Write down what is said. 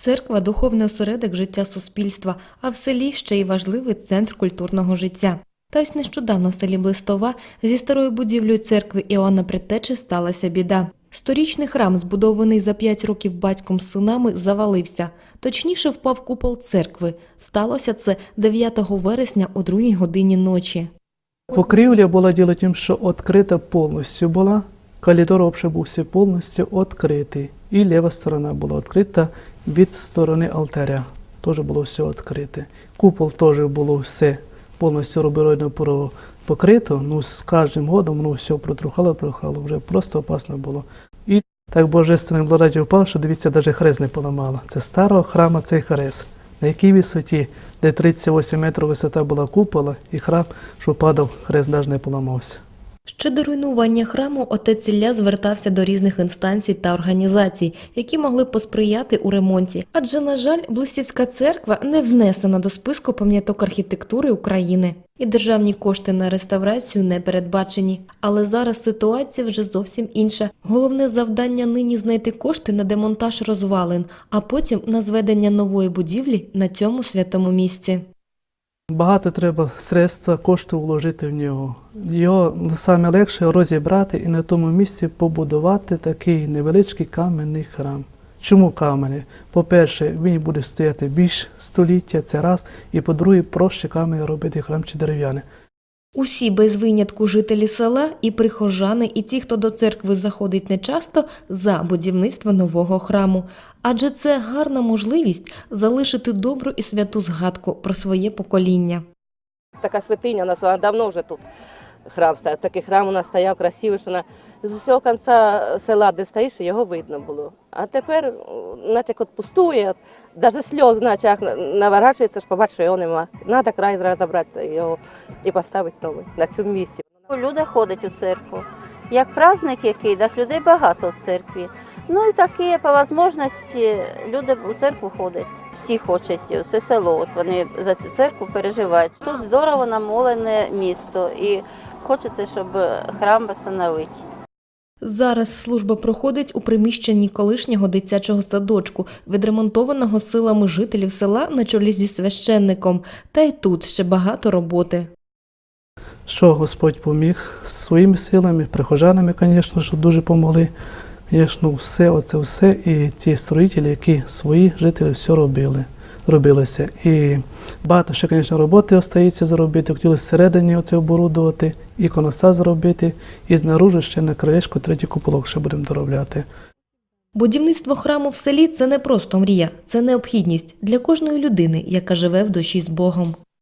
Церква духовний осередок життя суспільства, а в селі ще й важливий центр культурного життя. Та ось нещодавно в селі Блистова зі старою будівлею церкви Іоанна Предтечі сталася біда. Сторічний храм, збудований за п'ять років батьком з синами, завалився. Точніше, впав купол церкви. Сталося це 9 вересня о 2 годині ночі. Покрівля була діло тим, що відкрита повністю була. Коридор був повністю відкритий. І ліва сторона була відкрита від сторони алтаря. Теж було все відкрите. Купол теж було все повністю рубероїдно покрито. Ну, з кожним годом ну, все протрухало, протрухало, вже просто опасно було. І так божественним благодаті впав, що дивіться, навіть хрест не поламало. Це старого храма цей хрест. На якій висоті, де 38 метрів висота була купола, і храм, що падав, хрест навіть не поламався. Ще до руйнування храму отець Ілля звертався до різних інстанцій та організацій, які могли посприяти у ремонті. Адже, на жаль, Блистівська церква не внесена до списку пам'яток архітектури України, і державні кошти на реставрацію не передбачені. Але зараз ситуація вже зовсім інша. Головне завдання нині знайти кошти на демонтаж розвалин, а потім на зведення нової будівлі на цьому святому місці. Багато треба средства, кошти вложити в нього. Його саме легше розібрати і на тому місці побудувати такий невеличкий кам'яний храм. Чому камені? По-перше, він буде стояти більш століття, це раз, і по-друге, проще камені робити храм чи дерев'яний. Усі без винятку жителі села і прихожани, і ті, хто до церкви заходить нечасто, за будівництво нового храму. Адже це гарна можливість залишити добру і святу згадку про своє покоління. Така святиня у нас вона давно вже тут храм стояв. Такий храм у нас стояв красивий, що на з усього кінця села, де стоїш, його видно було. А тепер, наче як от пустує, навіть сльози, на- наворачується, ж побачиш, що його нема. Треба край забрати його і поставити новий на цьому місці. Люди ходять у церкву. Як праздник який, так людей багато в церкві. Ну і такі по можливості люди у церкву ходять. Всі хочуть, все село. От вони за цю церкву переживають. Тут здорово намолене місто, і хочеться, щоб храм встановити. Зараз служба проходить у приміщенні колишнього дитячого садочку, відремонтованого силами жителів села на чолі зі священником. Та й тут ще багато роботи. Що Господь поміг своїми силами, прихожанами, звісно, що дуже допомогли. Звісно, все, оце все, і ті строїтелі, які свої жителі все робили, робилося. І багато ще, звісно, роботи остається зробити. Хотілося всередині оце оборудувати, іконостас зробити, і знаружи ще на краєшку третій куполок ще будемо доробляти. Будівництво храму в селі це не просто мрія, це необхідність для кожної людини, яка живе в душі з Богом.